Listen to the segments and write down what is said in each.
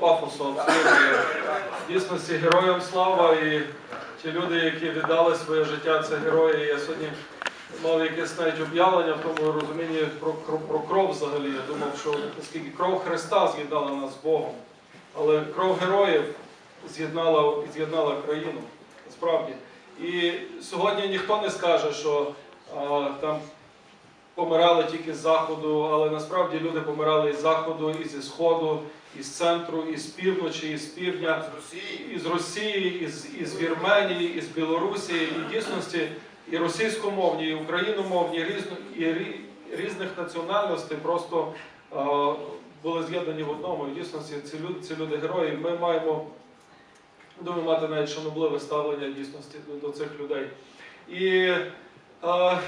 Пафосу. В дійсності героям слава і ті люди, які віддали своє життя, це герої. Я сьогодні мав якесь навіть об'явлення в тому розумінні про, про, про кров взагалі. Я думав, що оскільки кров Христа з'єднала нас з Богом, але кров героїв з'єднала, з'єднала країну. Насправді. І сьогодні ніхто не скаже, що а, там помирали тільки з заходу, але насправді люди помирали із заходу, і зі сходу, із центру, із півночі, із півдня, З Росії. із Росії, із, із Вірменії, із Білорусі, і дійсності і російськомовні, і україномовні, і, різно, і різних національностей просто е, були з'єднані в одному. І дійсності ці люди, ці люди герої. Ми маємо думаю, мати навіть шанобливе ставлення дійсності до, до цих людей. І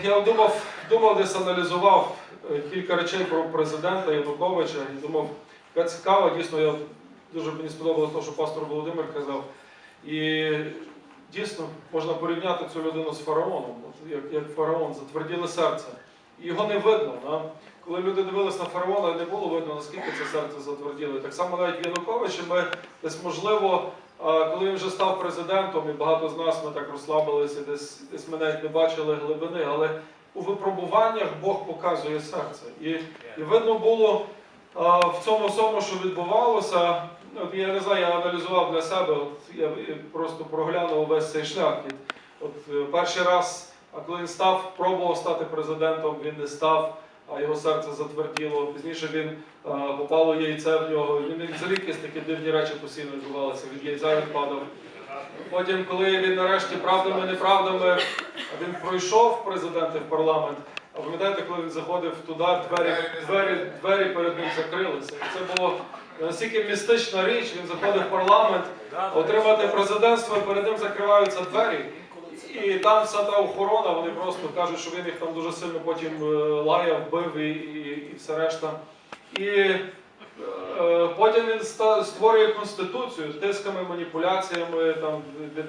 я думав, думав, десь аналізував е, кілька речей про президента Януковича і думав, яка цікава, дійсно, я дуже мені сподобалося те, що пастор Володимир казав. І дійсно можна порівняти цю людину з фараоном, як, як фараон, затверділе серце. І його не видно. Да? Коли люди дивились на фараона, не було видно, наскільки це серце затверділо. Так само навіть в Януковичі ми десь можливо. Коли він вже став президентом, і багато з нас ми так розслабилися, десь, десь ми навіть не бачили глибини, але у випробуваннях Бог показує серце. І, і видно було в цьому всьому, що відбувалося. От я не знаю, я аналізував для себе, от я просто проглянув весь цей шлях. От е, перший раз, а коли він став, пробував стати президентом, він не став, а його серце затверділо. Пізніше він попало яйце в нього. Він взагалі якісь такі дивні речі постійно відбувалися. Від яйця відпадав. Потім, коли він нарешті правдами, неправдами, він пройшов президенти в парламент. А пам'ятаєте, коли він заходив туди, двері, двері, двері перед ним закрилися. І це було настільки містична річ, він заходив в парламент, отримати президентство, перед ним закриваються двері. І там вся та охорона, вони просто кажуть, що він їх там дуже сильно потім е, лаяв, бив і, і, і все решта. І е, потім він створює конституцію з тисками, маніпуляціями там,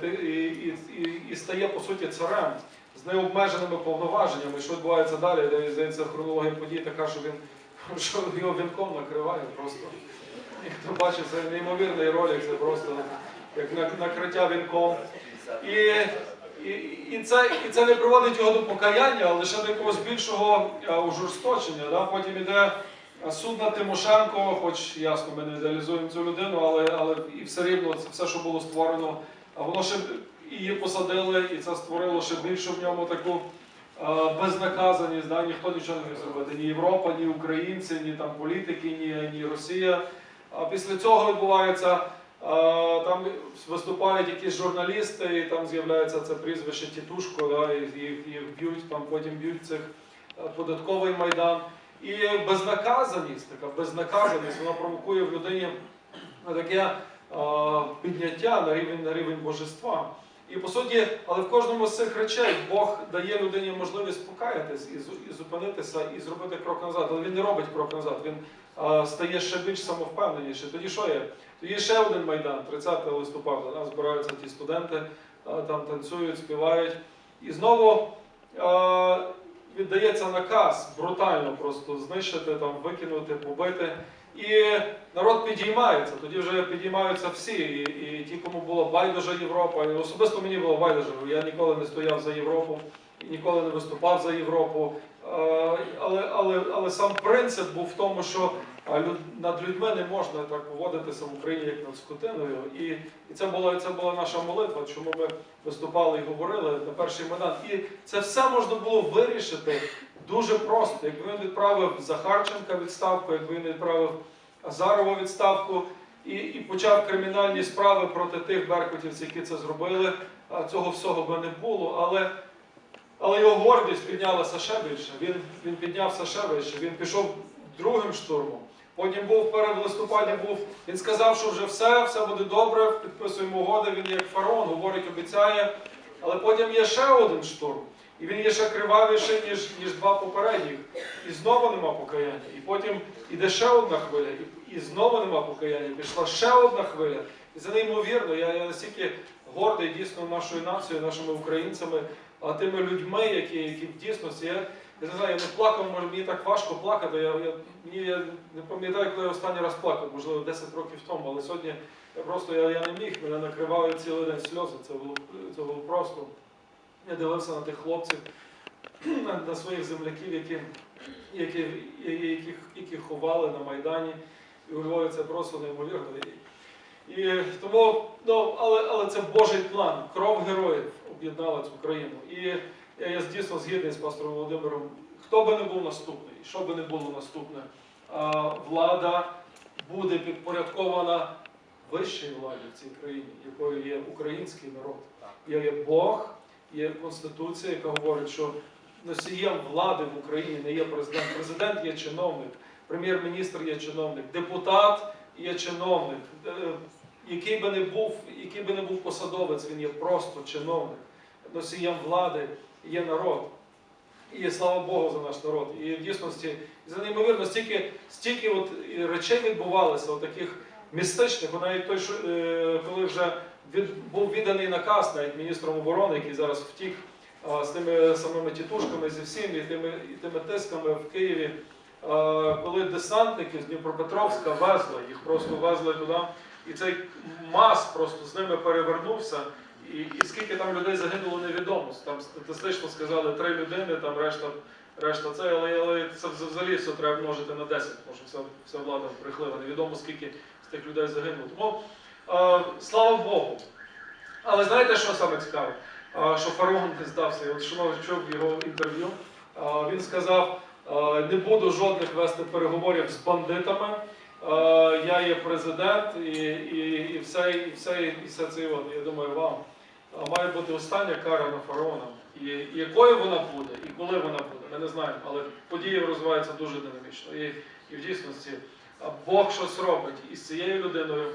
і, і, і, і стає по суті царем з необмеженими повноваженнями. Що відбувається далі? Де, Здається, хронологія подій така, що він що його вінком накриває просто. І хто бачить, це неймовірний ролик, це просто як накриття вінком. І, і, це, і це не приводить його до покаяння, а лише до якогось більшого е, ужорсточення. Да? Потім іде е, суд над Тимошенко, хоч ясно, ми не ідеалізуємо цю людину, але, але і все рівно це все, що було створено, воно ще її посадили, і це створило ще більше в ньому таку е, безнаказаність. Да? Ніхто нічого не міг зробити. Ні Європа, ні українці, ні там політики, ні, ні Росія. А після цього відбувається. Там виступають якісь журналісти, і там з'являється це прізвище Тітушко, да, і їх, б'ють, там потім б'ють цих е, податковий майдан. І безнаказаність, така безнаказаність, вона провокує в людині таке а, підняття на рівень, на рівень божества. І по суті, але в кожному з цих речей Бог дає людині можливість покаятись і, зупинитися, і зробити крок назад. Але він не робить крок назад, він а, стає ще більш самовпевненіший. Тоді що є? Тоді ще один майдан, 30 листопада. да, збираються ті студенти, а, там танцюють, співають. І знову а, віддається наказ брутально просто знищити, там, викинути, побити. І народ підіймається, тоді вже підіймаються всі. І, і ті, кому було байдуже Європа, і особисто мені було байдуже, я ніколи не стояв за Європу, ніколи не виступав за Європу. Але, але, але сам принцип був в тому, що над людьми не можна так поводитися в Україні, як над скотиною. І, і це, була, це була наша молитва, чому ми виступали і говорили на перший майдан. І це все можна було вирішити дуже просто. Якби він відправив Захарченка відставку, якби він відправив Азарова в відставку і, і почав кримінальні справи проти тих беркутівців, які це зробили, цього всього би не було. Але, але його гордість піднялася ще більше. Він, він піднявся ще вище. Він пішов другим штурмом. Потім був перед в листопаді був. Він сказав, що вже все, все буде добре, підписуємо угоди. Він як фараон говорить, обіцяє. Але потім є ще один штурм. І він є ще кривавіший, ніж, ніж два попередніх. І знову нема покаяння. І потім іде ще одна хвиля, і, і знову нема покаяння. Пішла ще одна хвиля. І це неймовірно. Я, я настільки гордий дійсно нашою нацією, нашими українцями, а тими людьми, які, які в дійсності. Я, Я не знаю, я не плакав, може мені так важко плакати. Я, я, мені, я не пам'ятаю, коли я останній раз плакав, можливо, 10 років тому, але сьогодні я просто я, я не міг, мене накривали цілий день сльози. Це було, це було просто. Я дивився на тих хлопців, на, на своїх земляків, які, які, яких, яких ховали на Майдані. І у Львові це просто неймовірно. І, і тому, ну, але, але це Божий план. Кров героїв об'єднала цю країну. І я, я дійсно згідний з пастором Володимиром. Хто би не був наступний, що би не було наступне, влада буде підпорядкована вищій владі в цій країні, якою є український народ. Є Бог, є Конституція, яка говорить, що носієм влади в Україні не є президент. Президент є чиновник, прем'єр-міністр є чиновник, депутат є чиновник. Е, Який би не був, який би не був посадовець, він є просто чиновник. Носієм влади є народ. І слава Богу за наш народ. І в дійсності, за неймовірно, стільки, стільки от речей відбувалося, от таких містичних, навіть той, що, е, коли вже був відданий наказ навіть міністром оборони, який зараз втік з тими самими тітушками, зі всім, і тими, і тими тисками в Києві, коли десантники з Дніпропетровська везли, їх просто везли туди, і цей мас просто з ними перевернувся. І, і скільки там людей загинуло, невідомо. Там статистично сказали три людини, там решта, решта це, але, але це взагалі все треба множити на 10, тому що вся, вся влада брехлива. Невідомо скільки з тих людей загинуло. Тому слава Богу. Але знаєте, що саме цікаве? Е, що фараон не здався. І От шановний чув його інтерв'ю. Е, він сказав: е, не буду жодних вести переговорів з бандитами. Е, я є президент і, і, і все, і все, і все це. От. Я думаю, вам має бути остання кара на фараона. І, і якою вона буде, і коли вона буде, ми не знаємо. Але події розвиваються дуже динамічно. І, і в дійсності Бог щось робить із цією людиною,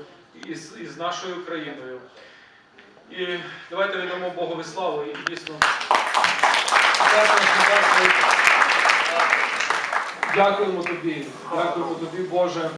і з, нашою країною. І давайте віддамо Богові славу і дійсно. Дякуємо тобі, дякуємо тобі, Боже.